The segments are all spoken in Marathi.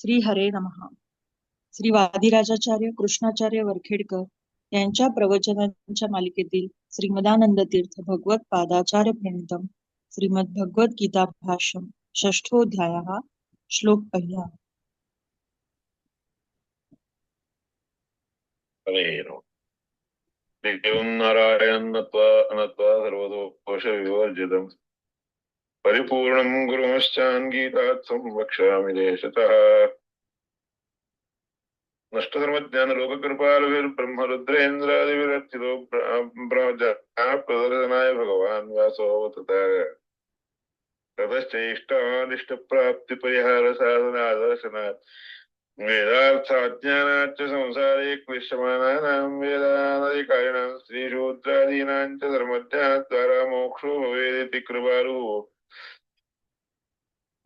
श्री हरे नमः. श्री वादिराजाचार्य कृष्णाचार्य वरखेडकर यांच्या प्रवचनांच्या मालिकेतील श्रीमदानंद तीर्थ भगवत पादाचार्य प्रणितम श्रीमद भगवत गीता भाष्यम षष्ठोध्याय श्लोक पहिला. हरे नारायण देवं नत्वा परिपूर्णं गुरुमश्चान् गीतार्थं वक्ष्यामि देशतः। नष्टधर्मज्ञानलोककृपालविर्ब्रह्मरुद्रेन्द्रादिविरर्चितो प्रदर्शनाय भगवान् व्यासोऽवतत ततश्चैष्टादिष्टप्राप्तिपरिहारसाधनादर्शनात्। वेदार्थाज्ञानाच्च संसारे क्लिश्यमानानां वेदानादिकारिणां स्त्रीशूद्रादीनां च धर्मज्ञानद्वारा मोक्षो भवेदिति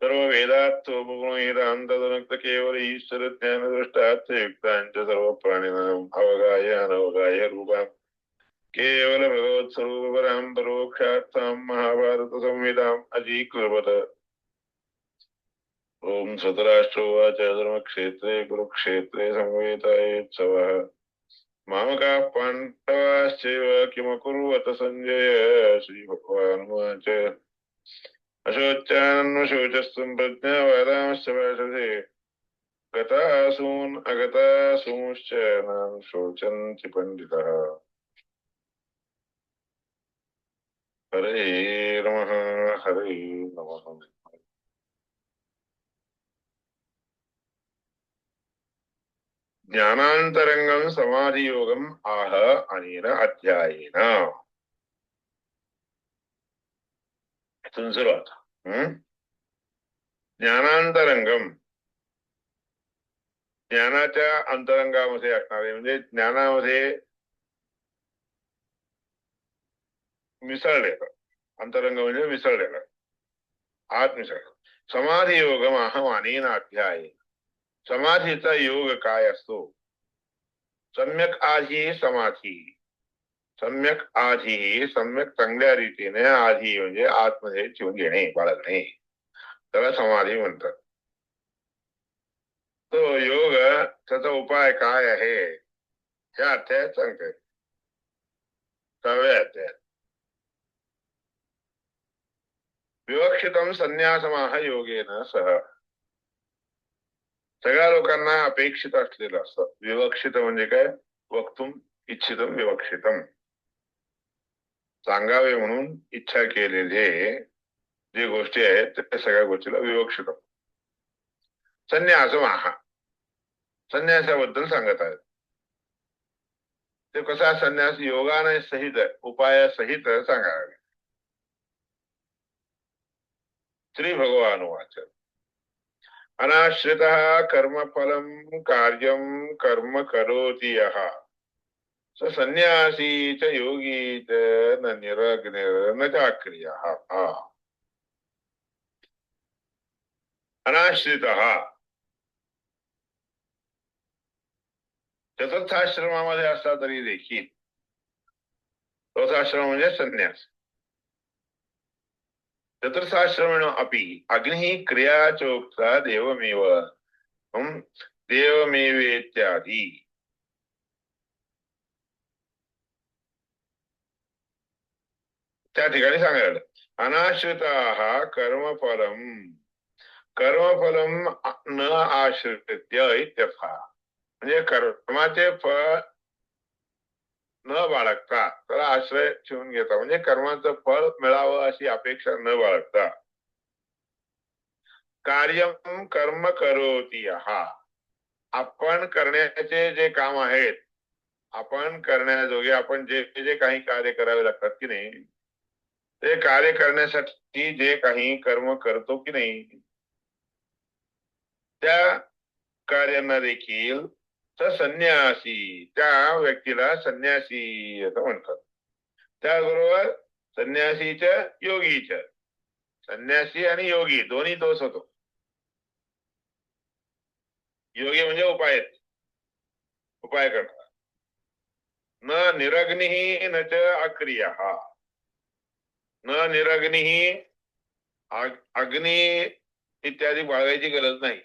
सर्व कृपारुः सर्ववेदार्थोपगुणहितां तदनुक्त केवल ईश्वरज्ञानदृष्टार्थयुक्तां सर्व सर्वप्राणिनाम् अवगाय अनवगाय रूपा. केवल भगवत्स्वरूपरां महाभारत महाभारतसंहिताम् अजीकृत ओम सतराष्ट्रोवाच धर्मक्षेत्रे कुरुक्षेत्रे संवेतायोत्सवः मामका पाण्डवाश्चैव किमकुर्वत सञ्जय श्रीभगवानुवाच. అశోచాన్వశోచస్వం ప్రజ్ఞావరాంశి గతాసూన్ అగతాసూంశ్చ నాం శోచంతి పండిత హరే నమ హరే నమ జ్ఞానాంతరంగం సమాధి యోగం ఆహ అనేన అధ్యాయేన आह अनेन ज्ञानांतरंगम ज्ञानाच्या अंतरंगामध्ये असणारे म्हणजे ज्ञानामध्ये मिसळलेलं अंतरंग म्हणजे मिसळलेलं आत मिसळ समाधी योगम अहम अनेन अध्याय समाधीचा योग काय असतो सम्यक आधी समाधी सम्यक आधी, सम्यक चांगल्या रीतीने आधी म्हणजे आतमध्ये ठेवून घेणे बाळगणे. त्याला समाधी म्हणतात. तो योग, त्याचा उपाय काय आहे? ह्या अध्यायात सांगते सहाव्या अध्यायात. विवक्षितम संन्यासमाह योगेन सह. सगळ्या लोकांना अपेक्षित असलेलं असतं. विवक्षित म्हणजे काय? वक्तुम इच्छितम विवक्षितम. सांगावे म्हणून इच्छा केलेले जे गोष्टी आहेत त्या सगळ्या गोष्टीला विवक्षित संन्यास महा. संन्यासाबद्दल सांगत आहेत. ते कसा संन्यास योगाने सहित उपायासहित सांगावे. श्री भगवान वाच अनाश्रित कर्मफलम कार्यम कर्म करोति यहा स संन्यासी च योगी च न निरग्निर न चाक्रियः। अनाश्रित। चतुर्थाश्रमामध्ये असला तरी देखील चौथाश्रम म्हणजे संन्यास। चतुर्थाश्रमेण अपि अग्निः क्रियाचोक्ता देवमेव। देवमेवेत्यादी देवमेवेत्यादि। त्या ठिकाणी सांगायला अनाश्रिता कर्मफलम. कर्मफलम न आश्रित्य इत्यर्थ म्हणजे कर्माचे फळ न बाळगता. त्याला आश्रय ठेवून घेता. म्हणजे कर्माचं फळ मिळावं अशी अपेक्षा न बाळगता. कार्यम कर्म करोती हा आपण करण्याचे जे काम आहेत आपण करण्याजोगे आपण जे जे काही कार्य करावे लागतात की नाही ते कार्य करण्यासाठी जे काही कर्म करतो की नाही त्या कार्यांना देखील संन्यासी त्या व्यक्तीला संन्यासी असं म्हणतात. त्याचबरोबर संन्यासीच्या योगीच्या संन्यासी आणि योगी दोन्ही दोष होतो. योगी म्हणजे उपाय उपाय करतात. न निरग्नी न च अक्रिया. न निरग्नी अग्नी इत्यादी बाळगायची गरज नाही.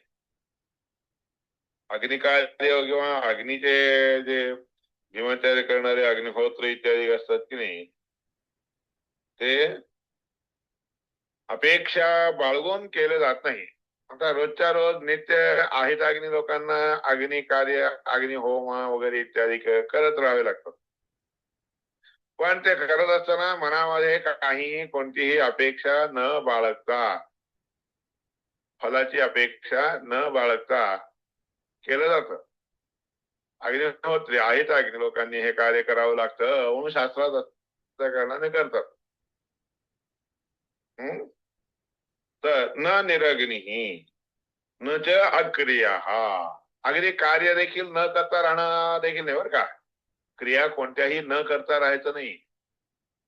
अग्निकार्य किंवा अग्नीचे जे भीमाचार्य करणारे अग्निहोत्र इत्यादी असतात की नाही ते अपेक्षा बाळगून केलं जात नाही. आता रोजच्या रोज नित्य आहेत अग्नी लोकांना अग्नि कार्य अग्नी वगैरे इत्यादी करत राहावे लागतात. पण ते करत असताना मनामध्ये काही कोणतीही अपेक्षा न बाळगता फलाची अपेक्षा न बाळगता केलं जात. अग्निहोत्री आहेत अग्नि लोकांनी हे कार्य करावं लागतं म्हणून शास्त्रात कारणाने करतात. हम्म? तर न निरग्नी न च अक्रिया अगदी कार्य देखील न करता राहणं देखील नाही बरं का? क्रिया कोणत्याही न करता राहायचं नाही.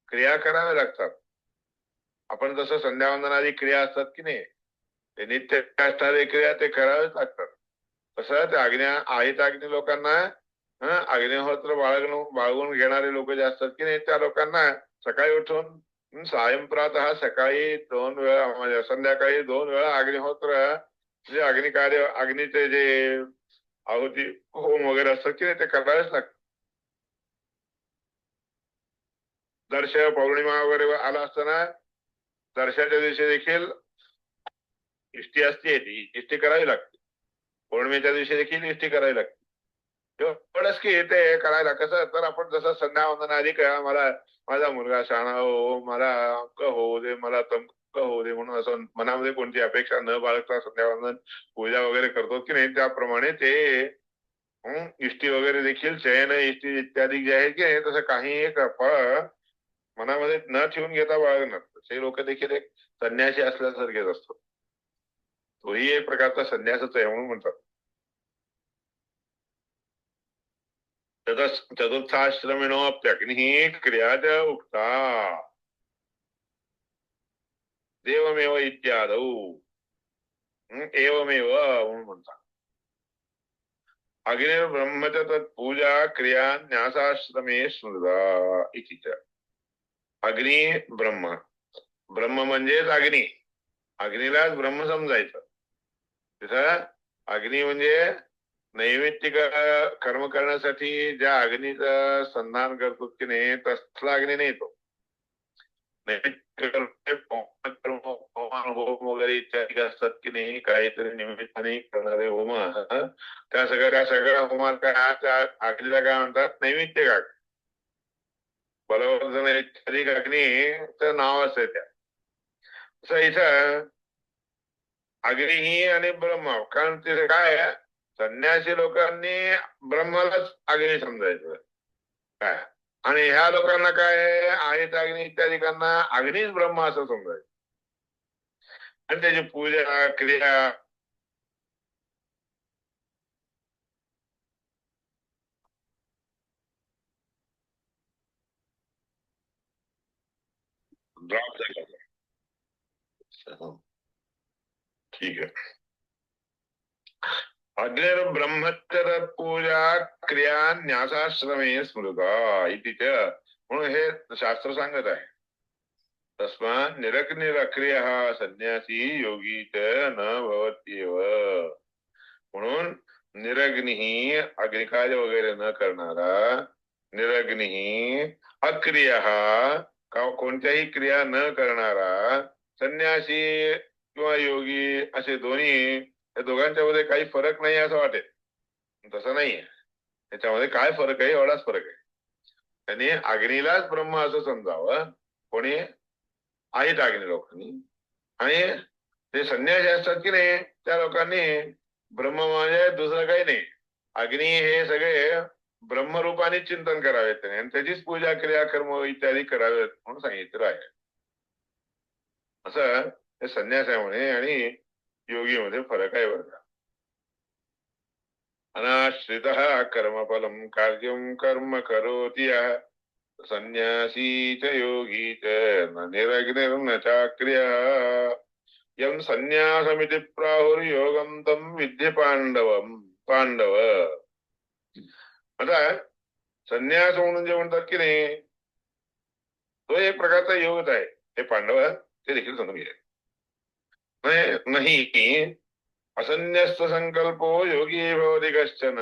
क्रिया कराव्या लागतात. आपण जसं संध्यावंदनादी क्रिया असतात की नाही ते नित्य असणारे क्रिया ते करावेच लागतात. तसं त्या अग्न्या आहेत आग्ने लोकांना हा अग्निहोत्र बाळगून बाळगून घेणारे लोक जे असतात की नाही त्या लोकांना सकाळी उठून सायंप्रात हा सकाळी दोन वेळा म्हणजे संध्याकाळी दोन वेळा अग्निहोत्र जे अग्निकार्य अग्नीचे जे आहुती होम वगैरे असतात की नाही ते करावेच लागतात. दर्श पौर्णिमा वगैरे आला असताना दर्शाच्या दिवशी देखील इष्टी असते ती. इष्टी करावी लागते. पौर्णिमेच्या दिवशी देखील इष्टी करावी लागते. एवढंच की ते करायला कसं तर आपण जसं संध्यावंदन आधी का मला माझा मुलगा शाणा हो मला अंक होऊ दे मला तमक होऊ दे म्हणून असं मनामध्ये कोणती अपेक्षा न बाळगता संध्यावंदन पूजा वगैरे करतो की नाही त्याप्रमाणे ते इष्टी वगैरे देखील चयन इष्टी इत्यादी जे आहे की नाही, तसं काही एक फळ मनामध्ये न ठेवून घेता बाळगणार तसे लोक देखील एक संन्यासी असल्यासारखेच असतो तोही एक प्रकारचा संन्यासच आहे म्हणून म्हणतात. चतुस् चतुर्थाश्रमिणोप्यग्निः क्रिया च उक्ता. देवमेव इत्यादौ. एवमेव म्हणून म्हणतात. अग्निर्ब्रह्मच च तत्पूजा क्रिया न्यासाश्रमे स्मृता इति च. अग्नी ब्रह्म ब्रह्म म्हणजेच अग्नी अग्नीलाच ब्रह्म समजायचं तिथं अग्नी म्हणजे कर्म करण्यासाठी ज्या अग्नीचं संधान करतो की नाही तसला अग्नी नाही तो कर्म, होम वगैरे असतात की नाही काहीतरी निमित्ताने करणारे होम त्या सगळ्या सगळ्या होमात काय अग्नीला काय म्हणतात बलवर्धन इत्यादी अग्नी तर नाव असते त्या. तसं इथं अग्नी ही आणि ब्रह्म कारण तिथे काय संन्यासी लोकांनी ब्रह्मालाच अग्नी समजायचं. काय? आणि ह्या लोकांना काय आहेत अग्नी इत्यादिकांना अग्नीच ब्रह्म असं समजायचं. आणि त्याची पूजा क्रिया ड्रॉप झाला ठीक है। अग्निर्ब्रह्मचर पूजा क्रिया न्यासाश्रमे स्मृता इति च। म्हणून हे शास्त्र सांगत आहे। तस्मात् निरग्निरक्रिय संन्यासी योगी च न भवत्येव। म्हणून निरग्नी अग्निकार्य वगैरे न करणारा निरग्नी अक्रिय कोणत्याही क्रिया न करणारा संन्यासी किंवा योगी असे दोन्ही या दोघांच्या मध्ये काही फरक नाही असं वाटेल. तसं नाहीये त्याच्यामध्ये काय फरक आहे एवढाच फरक आहे. त्याने अग्नीलाच ब्रह्म असं समजावं. कोणी? आहेत अग्नी लोकांनी. आणि ते संन्यासी असतात की नाही त्या लोकांनी ब्रह्म म्हणजे दुसरं काही नाही. अग्नी हे सगळे ब्रह्मरूपाने चिंतन करावेत त्यांनी. आणि त्याचीच पूजा क्रिया कर्म इत्यादी करावेत म्हणून सांगितलं आहे. असं हे संन्यासामध्ये आणि योगीमध्ये फरक आहे बरं का. अनाश्रित कर्मफलम कार्यम कर्म करोति संन्यासी च योगी च न निरग्निर्न चाक्रिया. यं संन्यासमिति प्राहुर्योगम तं विद्य पांडवम पांडव आता संन्यास म्हणून जे म्हणतात की नाही तो एक प्रकारचा योगच आहे. हे पांडव ते देखील समजून घ्या नाही असन्यस्त संकल्पो योगी भवति कश्चन.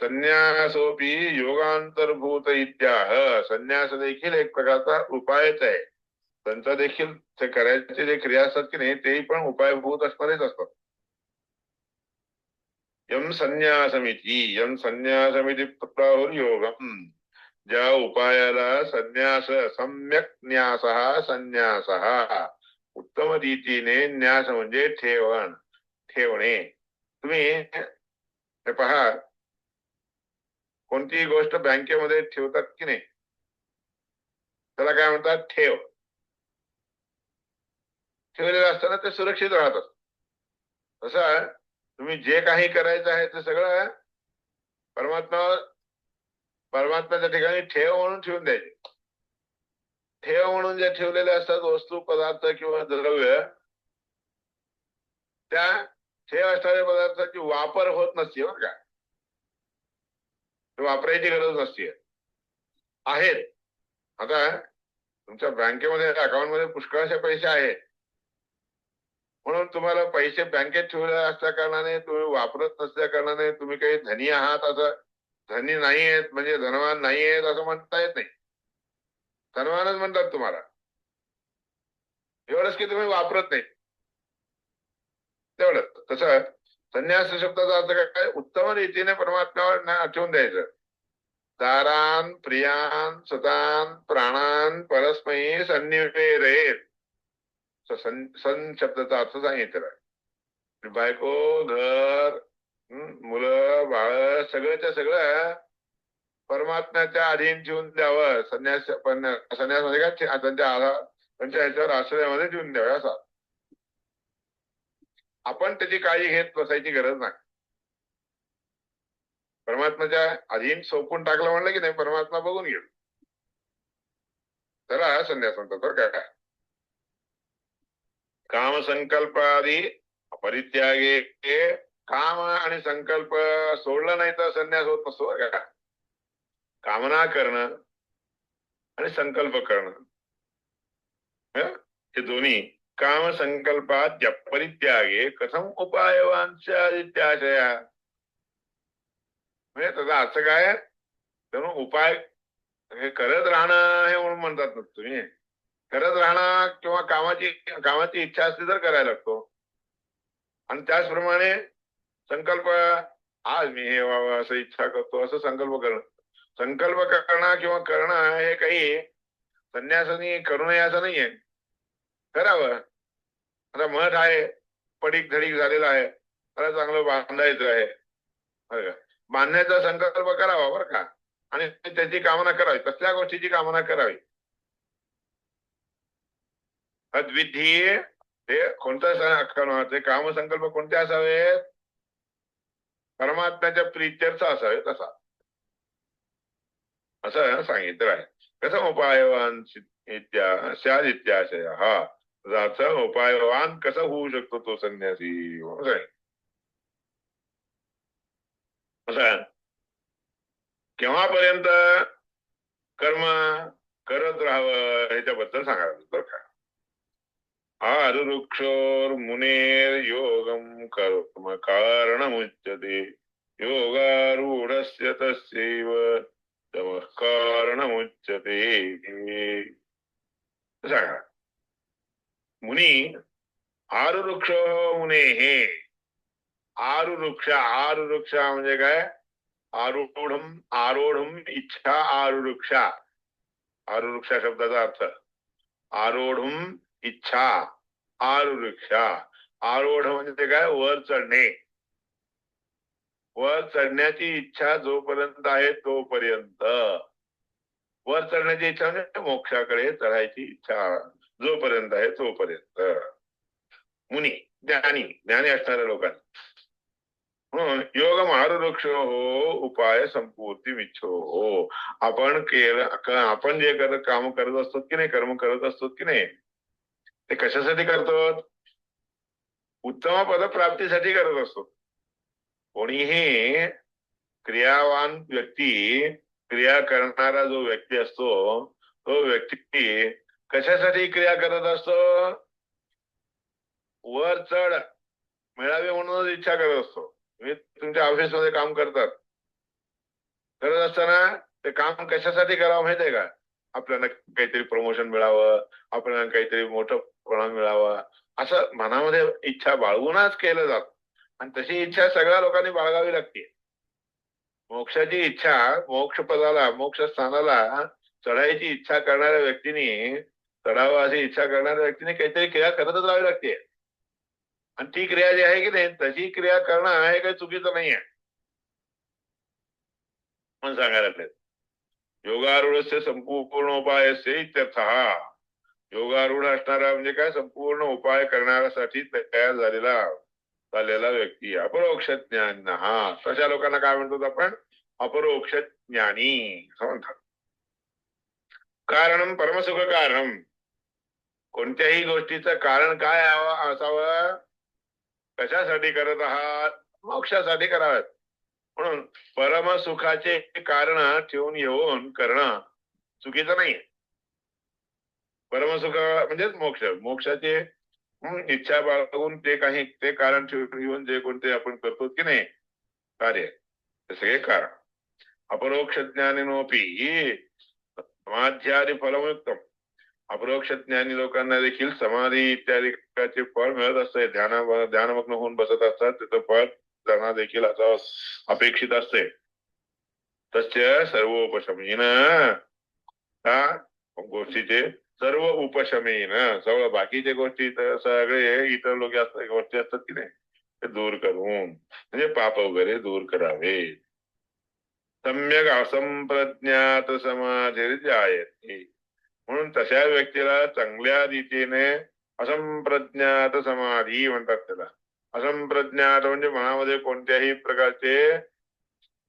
संन्यासोपी योगांतर्भूत इत्याह संन्यास देखील एक प्रकारचा उपायच आहे. त्यांचा देखील ते करायचे जे क्रिया असतात की नाही तेही पण उपायभूत असणारेच असतात. यम संन्यासमिती यम संन्यासमिती प्राहुर योगम। ज्या उपायाला संन्यास सम्यक न्यास संन्यास। उत्तम रीतीने न्यास म्हणजे ठेवण। ठेवणे तुम्ही हे पहा कोणतीही गोष्ट बँकेमध्ये ठेवतात की नाही? त्याला काय म्हणतात? ठेव. ठेवलेलं असताना ते सुरक्षित राहतात. तसं तुम्ही जे काही करायचं आहे ते सगळं परमात्मा परमात्म्याच्या ठिकाणी ठेव म्हणून ठेवून द्यायचे. ठेव म्हणून जे ठेवलेले असतात वस्तू पदार्थ किंवा द्रव्य त्या ठेव असणाऱ्या पदार्थाची वापर होत नसते बरं का. वापरायची गरज नसते. आहेत. आता तुमच्या बँकेमध्ये अकाउंटमध्ये पुष्कळाचे पैसे आहेत. म्हणून तुम्हाला पैसे बँकेत ठेवले असल्या कारणाने तुम्ही वापरत नसल्या कारणाने तुम्ही काही धनी आहात असं धनी नाही आहेत म्हणजे धनवान नाही आहेत असं म्हणता येत नाही. धनवानच म्हणतात तुम्हाला. एवढंच की तुम्ही वापरत नाही. तेवढंच. तसं संन्यास शब्दाचा अर्थ काय? उत्तम रीतीने परमात्म्यावर आठवून ठेवून द्यायचं. दारान प्रियान सतान प्राणान परस्मयी सन्निवेरेत. सन सन शब्दाचा अर्थ सांगितला आहे बायको घर मुलं बाळ सगळंच्या सगळं परमात्म्याच्या अधीन जीवन द्यावं संन्यास संन्यास म्हणजे काय त्यांच्या आधा त्यांच्या ह्याच्यावर आश्रयामध्ये जीवन द्यावं असा आपण त्याची काळजी घेत बसायची गरज नाही परमात्म्याच्या अधीन सोपून टाकलं म्हणलं की नाही परमात्मा बघून घेऊ त्याला संन्यास म्हणतात बरं काय काम संकल्पादी परित्यागे काम आणि संकल्प सोडलं नाही तर संन्यास होत नसतो का. कामना करणं आणि संकल्प करणं. हे? दोन्ही काम संकल्पात परित्यागे कथम उपायवांच्या म्हणजे त्याचा अर्थ काय? तर उपाय हे करत राहणं हे म्हणून म्हणतात ना तुम्ही. करत राहणं किंवा कामाची कामाची इच्छा असली तर करायला लागतो. आणि त्याचप्रमाणे संकल्प आज मी हे व्हावं असं इच्छा करतो असं संकल्प करणं. संकल्प करणं किंवा करणं हे काही संन्यासानी करू नये असं नाहीये. करावं. आता मठ आहे पडीक धडीक झालेला आहे. मला चांगलं बांधायचं आहे. बांधण्याचा संकल्प करावा बरं का. आणि त्याची कामना करावी. कसल्या गोष्टीची कामना करावी. तद्विधी ते कोणता ते कामसंकल्प कोणते असावेत परमात्म्याच्या प्रीत्यर्थ असावे असा असं सांगितलं आहे. कसं उपायवान इत्या इत्याशय हा त्याचा उपायवान कसा होऊ शकतो तो संन्यासी? असं आहे. केव्हापर्यंत कर्म करत राहावं ह्याच्याबद्दल सांगायला बरं का? आरुक्षोर मुनेर योगम कर्म कारणमुच्यते योगारूढस्य तस्यैव तमः कारणमुच्यते सांगा मुनी आरुरुक्ष मुने। हे आरुरुक्ष आरुरुक्ष म्हणजे काय? आरूढम आरोढम इच्छा आरुरुक्षा। आरुरुक्षा शब्दाचा अर्थ आरोढम इच्छा आरुक्षा आरोढ म्हणजे काय? वर चढणे. वर चढण्याची इच्छा जोपर्यंत आहे तोपर्यंत. वर चढण्याची इच्छा म्हणजे मोक्षाकडे चढायची इच्छा. जोपर्यंत आहे तोपर्यंत. मुनी ज्ञानी ज्ञानी असणाऱ्या लोकांना. योग मारुवृक्ष हो उपाय संपूर्ती मिच्छो हो. आपण केलं आपण जे करत काम करत असतो की नाही? कर्म करत असतो की नाही? ते कशासाठी करतो उत्तम पदप्राप्तीसाठी करत असतो. कोणीही क्रियावान व्यक्ती क्रिया करणारा जो व्यक्ती असतो तो व्यक्ती कशासाठी क्रिया करत असतो? वर चढ मिळावी म्हणूनच इच्छा करत असतो. तुम्ही तुमच्या ऑफिसमध्ये काम करतात. करत असताना ते काम कशासाठी करावं माहितीये का? आपल्याला काहीतरी प्रमोशन मिळावं आपल्याला काहीतरी मोठं कोणा मिळावा? असं मनामध्ये इच्छा बाळगूनच केलं जात. आणि तशी इच्छा सगळ्या लोकांनी बाळगावी लागते. मोक्षाची इच्छा मोक्ष पदाला मोक्ष स्थानाला चढायची इच्छा करणाऱ्या व्यक्तीने चढावं अशी इच्छा करणाऱ्या व्यक्तीने काहीतरी क्रिया करतच राहावी लागते. आणि ती क्रिया जी आहे की नाही तशी क्रिया करणं हे काही चुकीचं नाहीये. म्हणून सांगायला लागले. योगारूढस्य संपूर्ण उपायस्य इत्यर्थ योगारूढ असणारा म्हणजे काय? संपूर्ण उपाय करण्यासाठी तयार झालेला झालेला व्यक्ती. अपरोक्ष ज्ञान. हा तशा लोकांना काय म्हणतो आपण? अपरोक्ष ज्ञानी. असं म्हणतात. कारण परमसुख कारण. कोणत्याही गोष्टीचं कारण काय असावं? कशासाठी करत आहात? मोक्षासाठी कराव्यात म्हणून परमसुखाचे कारण ठेवून येऊन करणं चुकीचं नाही परमसुख म्हणजेच मोक्ष. मोक्षाचे इच्छा बाळगून ते काही ते कारण ठेवून जे कोणते आपण करतो की नाही कार्य. ते सगळे कारण. अपरोक्ष ज्ञानीनोपी. समाध्यादी फलमुक्तम. अपरोक्ष ज्ञानी लोकांना देखील समाधी इत्यादी फळ मिळत असते. ध्यान ध्यानमग्न होऊन बसत असतात. त्याचं फळ त्यांना देखील असं अपेक्षित असते. तस्य सर्वोपशमीन. त्या गोष्टीचे सर्व उपशमीन सगळं बाकीच्या गोष्टी सगळे इतर लोक असतात गोष्टी असतात की नाही ते दूर करून म्हणजे पाप वगैरे दूर करावे. सम्यक असंप्रज्ञात समाधी जायते. म्हणून तशा व्यक्तीला चांगल्या रीतीने असंप्रज्ञात समाधी म्हणतात त्याला. असंप्रज्ञात म्हणजे मनामध्ये कोणत्याही प्रकारचे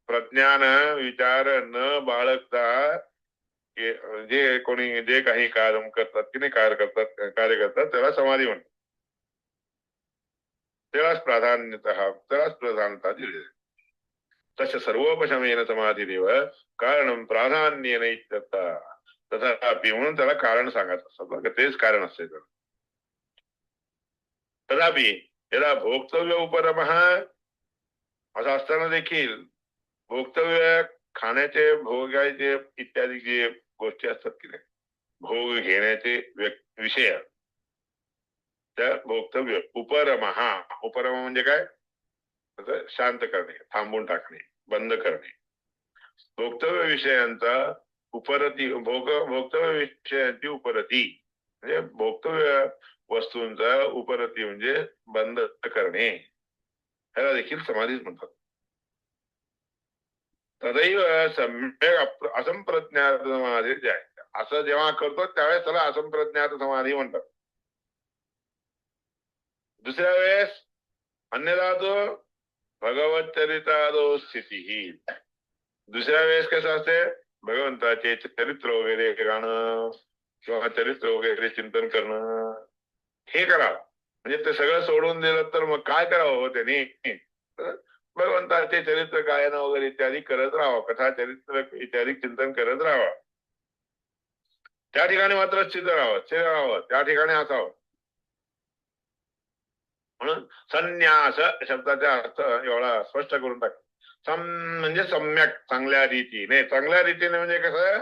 प्रज्ञान विचार न बाळगता जे कोणी जे काही कार्य करतात की नाही कार्य करतात कार्य करतात त्याला समाधी म्हणतात. त्यालाच प्राधान्यत त्यालाच प्रधानता दिली जाते. तस्य सर्वोपशमेन समाधीदेव कारण प्राधान्येन इत्यर्थ. तथापि म्हणून त्याला कारण सांगत असतात तेच कारण असते त्याला तथापि याला भोक्तव्य उपरम असं असताना देखील भोक्तव्य खाण्याचे भोगायचे इत्यादी जे गोष्टी असतात की नाही. भोग घेण्याचे विषय. त्या भोक्तव्य उपरमहा उपरम म्हणजे काय? शांत करणे थांबून टाकणे बंद करणे. भोक्तव्य विषयांचा उपरती भोग भोक्तव्य विषयांची उपरती म्हणजे भोक्तव्य वस्तूंचा उपरती म्हणजे बंद करणे. ह्याला देखील समाधीच म्हणतात. तदैव सम्यक असंप्रज्ञात समाधी जे आहे असं जेव्हा करतो त्यावेळेस त्याला असंप्रज्ञात समाधी म्हणतात. दुसऱ्या वेळेस अन्यदा तो भगवत चरितादो स्थिती. ही दुसऱ्या वेळेस कसं असते? भगवंताचे चरित्र वगैरे गाणं किंवा चरित्र वगैरे चिंतन करणं हे करावं म्हणजे ते सगळं सोडून दिलं तर मग काय करावं हो त्यांनी? भगवंताचे चरित्र गायन वगैरे इत्यादी करत राहावं. कथा चरित्र इत्यादी चिंतन करत राहावं. त्या ठिकाणी मात्र स्थित राहावं स्थिर राहावं त्या ठिकाणी असावं. म्हणून संन्यास शब्दाचा अर्थ एवढा स्पष्ट करून टाक. सम म्हणजे सम्यक चांगल्या रीतीने. चांगल्या रीतीने म्हणजे कसं?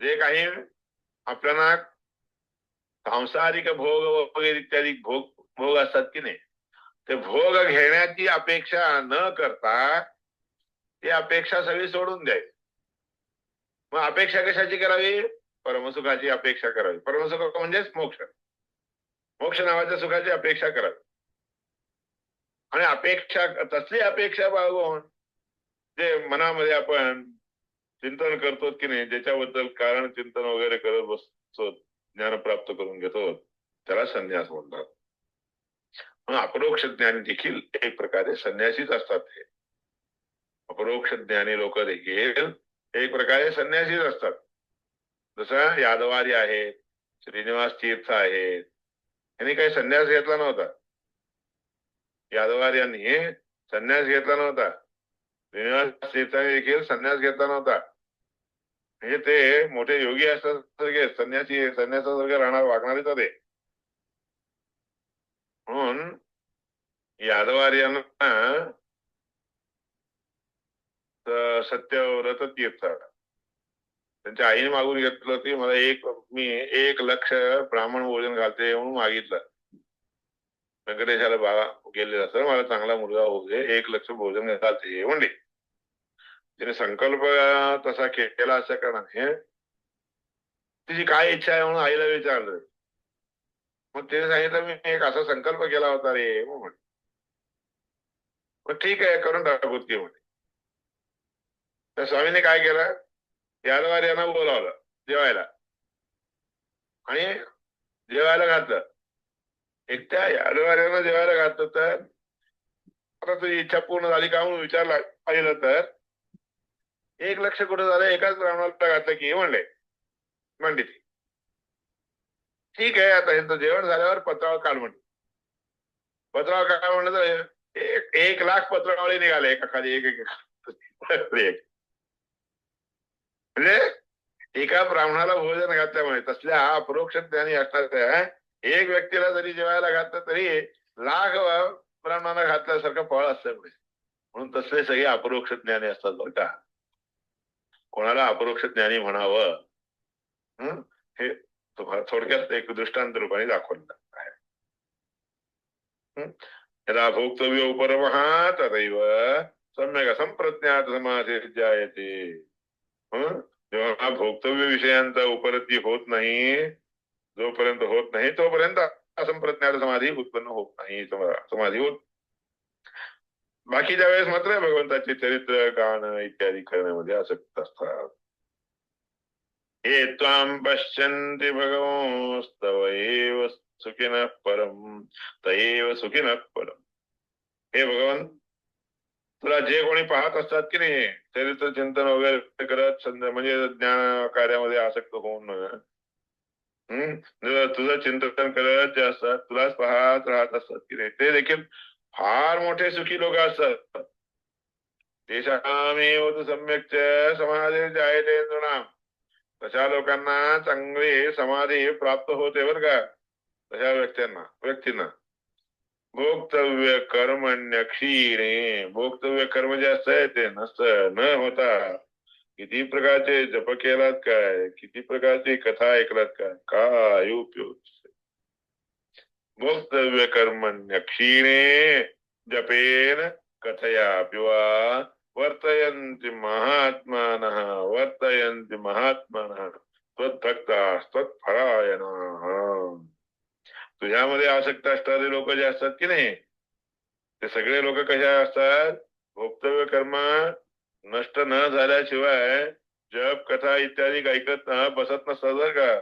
जे काही आपल्याला सांसारिक भोग वगैरे इत्यादी भोग भोग असतात की नाही ते भोग घेण्याची अपेक्षा न करता ती अपेक्षा सगळी सोडून द्यायची. मग अपेक्षा कशाची करावी? परमसुखाची अपेक्षा करावी. परमसुख म्हणजेच मोक्ष. मोक्ष नावाच्या सुखाची अपेक्षा करावी. आणि अपेक्षा तसली अपेक्षा बाळगून जे मनामध्ये आपण चिंतन करतो की नाही ज्याच्याबद्दल कारण चिंतन वगैरे करत बसतो ज्ञान प्राप्त करून घेतो त्याला संन्यास म्हणतात. मग अपरोक्ष ज्ञानी देखील एक प्रकारे संन्यासीच असतात हे. अपरोक्ष ज्ञानी लोक देखील एक प्रकारे संन्यासीच असतात. जसं यादवारी आहेत श्रीनिवास तीर्थ आहेत यांनी काही संन्यास घेतला नव्हता. यादवार यांनी संन्यास घेतला नव्हता. श्रीनिवास तीर्थाने देखील संन्यास घेतला नव्हता. म्हणजे ते मोठे योगी असतात संन्यासी संन्यासासारखे राहणार वागणारेच होते म्हणून यादवार्यांना त- सत्यव्रत तीर्थ त्यांच्या आईने मागून घेतलं की मला एक मी एक लक्ष ब्राह्मण भोजन घालते म्हणून मागितलं व्यंकटेशाला बाळा गेले सर मला चांगला मुलगा होऊ एक लक्ष भोजन घालते म्हणले तिने संकल्प तसा के- केला अशा कारणाने तिची काय इच्छा आहे म्हणून आईला विचारलं मग ते सांगितलं मी एक असा संकल्प केला होता रे मग म्हणे. मग ठीक आहे करून टाकूत की म्हणे. त्या स्वामीने काय केलं? यादवार यांना बोलावलं जेवायला. आणि जेवायला घातलं. एकट्या यादवार यांना जेवायला घातलं तर आता तुझी इच्छा पूर्ण झाली का म्हणून विचारला पाहिलं तर एक लक्ष कुठं झालं? एकाच ब्राह्मणाला घातलं की म्हणले म्हणली ती ठीक आहे आता यांचं जेवण झाल्यावर पत्रावळ काढ म्हणले पत्रावळ काढ म्हणलं तर एक एक लाख पत्रावळी निघाले एका खाली एक एक एक. एक. म्हणजे एका ब्राह्मणाला भोजन घातल्यामुळे तसल्या अपरोक्ष ज्ञानी असणाऱ्या एक व्यक्तीला जरी जेवायला घातलं तरी लाख ब्राह्मणाला घातल्यासारखं फळ असतं म्हणून तसले सगळे अपरोक्ष ज्ञानी असतात बरं का. कोणाला अपरोक्ष ज्ञानी म्हणावं? हे तुम्हाला थोडक्यात एक दृष्टांत रूपाने दाखवलं आहे. यदा भोक्तव्य उपरमहा तदैव सम्यक असंप्रज्ञात समाधी जायते? जेव्हा भोक्तव्य विषयांचा उपरती होत नाही, जोपर्यंत होत नाही, तोपर्यंत असंप्रज्ञात समाधी उत्पन्न होत नाही, समा- समाधी होत बाकीच्या वेळेस मात्र भगवंताचे चरित्र, गाणं इत्यादी करण्यामध्ये आसक्त असतात. हे त्वां पश्यन्ति भगवंस्तव एव सुखिनः परम तयेव सुखिनः परम। हे भगवान तुला जे कोणी पाहत असतात की नाही चरित्र चिंतन वगैरे करत म्हणजे ज्ञान कार्यामध्ये आसक्त होऊन हम्म तुझं चिंतन करत जे असतात तुलाच पाहत राहत असतात की नाही ते देखील फार मोठे सुखी लोक असतात. तेषामेव तु सम्यक समाधे जायते नृणाम। तशा लोकांना चांगली समाधी प्राप्त होते बर का तशा व्यक्तींना व्यक्तींना भोक्तव्य कर्मण्य क्षीणे भोक्तव्य कर्म जे असतंय ते नसतं न होता। किती प्रकारचे जप केलात काय? किती प्रकारची कथा ऐकलात काय? काय उपयोग भोक्तव्य कर्मण्य क्षीणे जपेन कथया पिवा। वर्तयन्ति महात्मानः वर्तयन्ति महात्मानः त्वद्भक्तास्त्वत्परायणाः तुझ्यामध्ये आसक्त असणारे लोक जे असतात की नाही? ते सगळे लोक कशा असतात? भोक्तव्य कर्म नष्ट न झाल्याशिवाय जप कथा इत्यादी ऐकत न बसत नसतात जर का?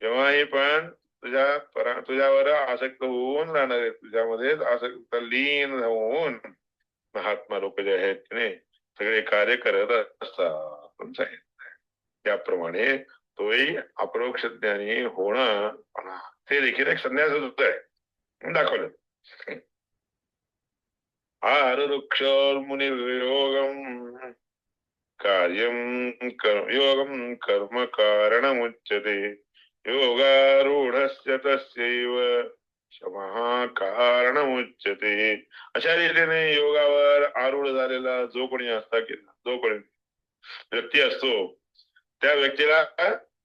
केव्हाही पण तुझ्या परा तुझ्यावर आसक्त होऊन राहणार आहे तुझ्यामध्ये आसक्त लीन होऊन. महात्मा लोक जे आहेत की नाही सगळे कार्य करत असतात. त्याप्रमाणे तोही अपरोक्ष ज्ञानी होणं ते देखील एक संन्यास होत आहे. दाखवलं. आरुक्षोर्मुनिर्योगम कार्यम कर्म योगम कर्म कारणमुच्यते. योगारूढस्य तस्यैव कारण उच्चते अशा रीतीने योगावर आरूढ झालेला जो कोणी असता की जो कोणी व्यक्ती असतो त्या व्यक्तीला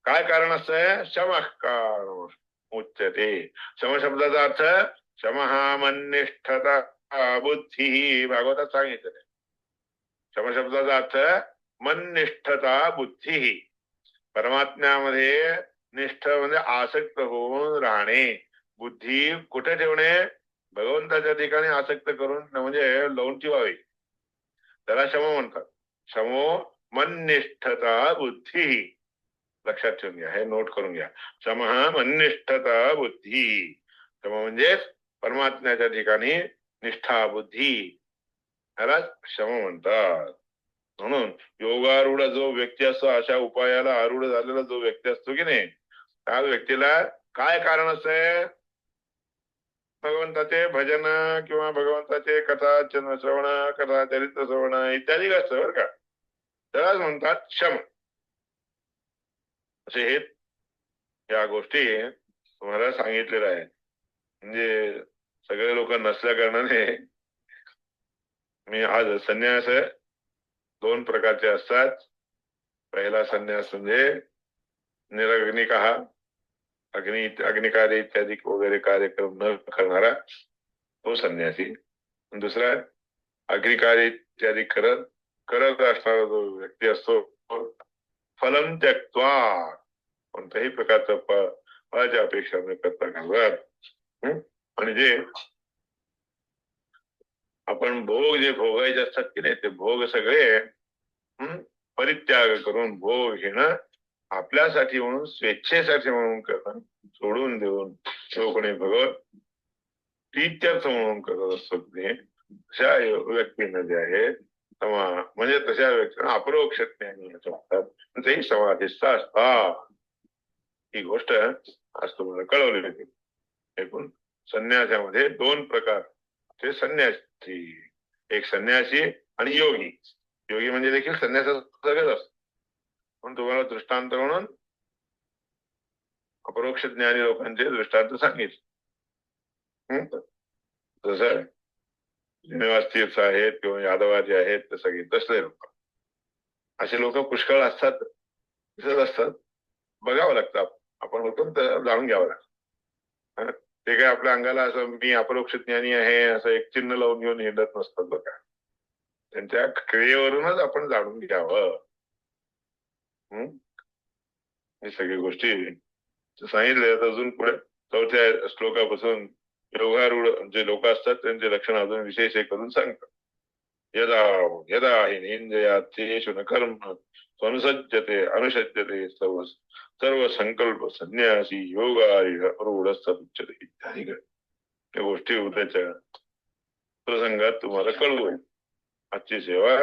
काय कारण असतंय शम कारण उच्यते क्षम शब्दाचा अर्थ क्षमा हा मनिष्ठता बुद्धी ही भागवतात सांगितलं क्षम शब्दाचा अर्थ मनिष्ठता बुद्धी. ही परमात्म्यामध्ये निष्ठ म्हणजे आसक्त होऊन राहणे. बुद्धी कुठे ठेवणे? भगवंताच्या ठिकाणी आसक्त करून म्हणजे लावून ठेवावी. त्याला शम म्हणतात. शमो मननिष्ठता बुद्धी. लक्षात ठेवून घ्या हे नोट करून घ्या. शम मननिष्ठता बुद्धी. क्षम म्हणजेच परमात्म्याच्या ठिकाणी निष्ठा बुद्धी. ह्याला शम म्हणतात. म्हणून योगारूढ जो व्यक्ती असतो अशा उपायाला आरूढ झालेला जो व्यक्ती असतो की नाही त्या व्यक्तीला काय कारण असं भगवंताचे भजन किंवा भगवंताचे कथा श्रवण कथा चरित्र श्रवण इत्यादी असतं बरं का. त्यालाच म्हणतात शम असे हे या गोष्टी तुम्हाला सांगितलेल्या आहेत. म्हणजे सगळे लोक नसल्या कारणाने मी आज संन्यास दोन प्रकारचे असतात. पहिला संन्यास म्हणजे निरग्निक अग्नी, अग्निकार्य इत्यादी वगैरे कार्यक्रम न करणारा तो संन्यासी. दुसरा, अग्निकार्य इत्यादी करत करत असणारा जो व्यक्ती असतो, फलम त्यक्त्वा कोणत्याही प्रकारचं अपेक्षा न करता घालवत. हं? आणि जे आपण भोग जे भोगायचे असतात की नाही, ते भोग सगळे परित्याग करून भोग घेणं आपल्यासाठी म्हणून स्वेच्छेसाठी म्हणून करणं सोडून देऊन तो कोणी भगवत प्रीत्यर्थ म्हणून करत असतो ते अशा व्यक्तींना जे आहे समा- म्हणजे तशा व्यक्तींना अपरोक्ष ज्ञानी असं म्हणतात तेही समाधीस्थ असतात. ही गोष्ट आज तुम्हाला कळवली होती. एकूण संन्यासामध्ये दोन प्रकार. ते संन्यासी एक संन्यासी आणि योगी. योगी म्हणजे देखील संन्यासाचं असतो. पण तुम्हाला दृष्टांत म्हणून अपरोक्ष ज्ञानी लोकांचे दृष्टांत सांगितले. जसं श्रीनिवास आहेत किंवा यादवाचे आहेत ते सगळे तसले लोक. असे लोक पुष्कळ असतात दिसत असतात. बघावं लागतं आपण होतो तर जाणून घ्यावं लागतं. ते काय आपल्या अंगाला असं मी अपरोक्ष ज्ञानी आहे असं एक चिन्ह लावून घेऊन हिंडत नसतात बघा त्यांच्या क्रियेवरूनच आपण जाणून घ्यावं. हे? सगळे गोष्टी सांगितले. अजून पुढे चौथ्या श्लोकापासून योगारूढ जे लोक असतात त्यांचे लक्षण अजून विशेष हे करून सांगतात. यदा यदा हि निंदया तेषु न कर्म स्वनुसज्जते अनुसज्जते सर्व सर्व संकल्प संन्यासी योगारूढ इत्यादी. या गोष्टी उद्याच्या प्रसंगात तुम्हाला कळू आजची सेवा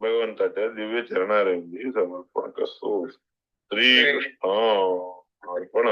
भगवंताच्या दिव्य चरणारेंदी समर्पण कसो श्री कृष्ण अर्पण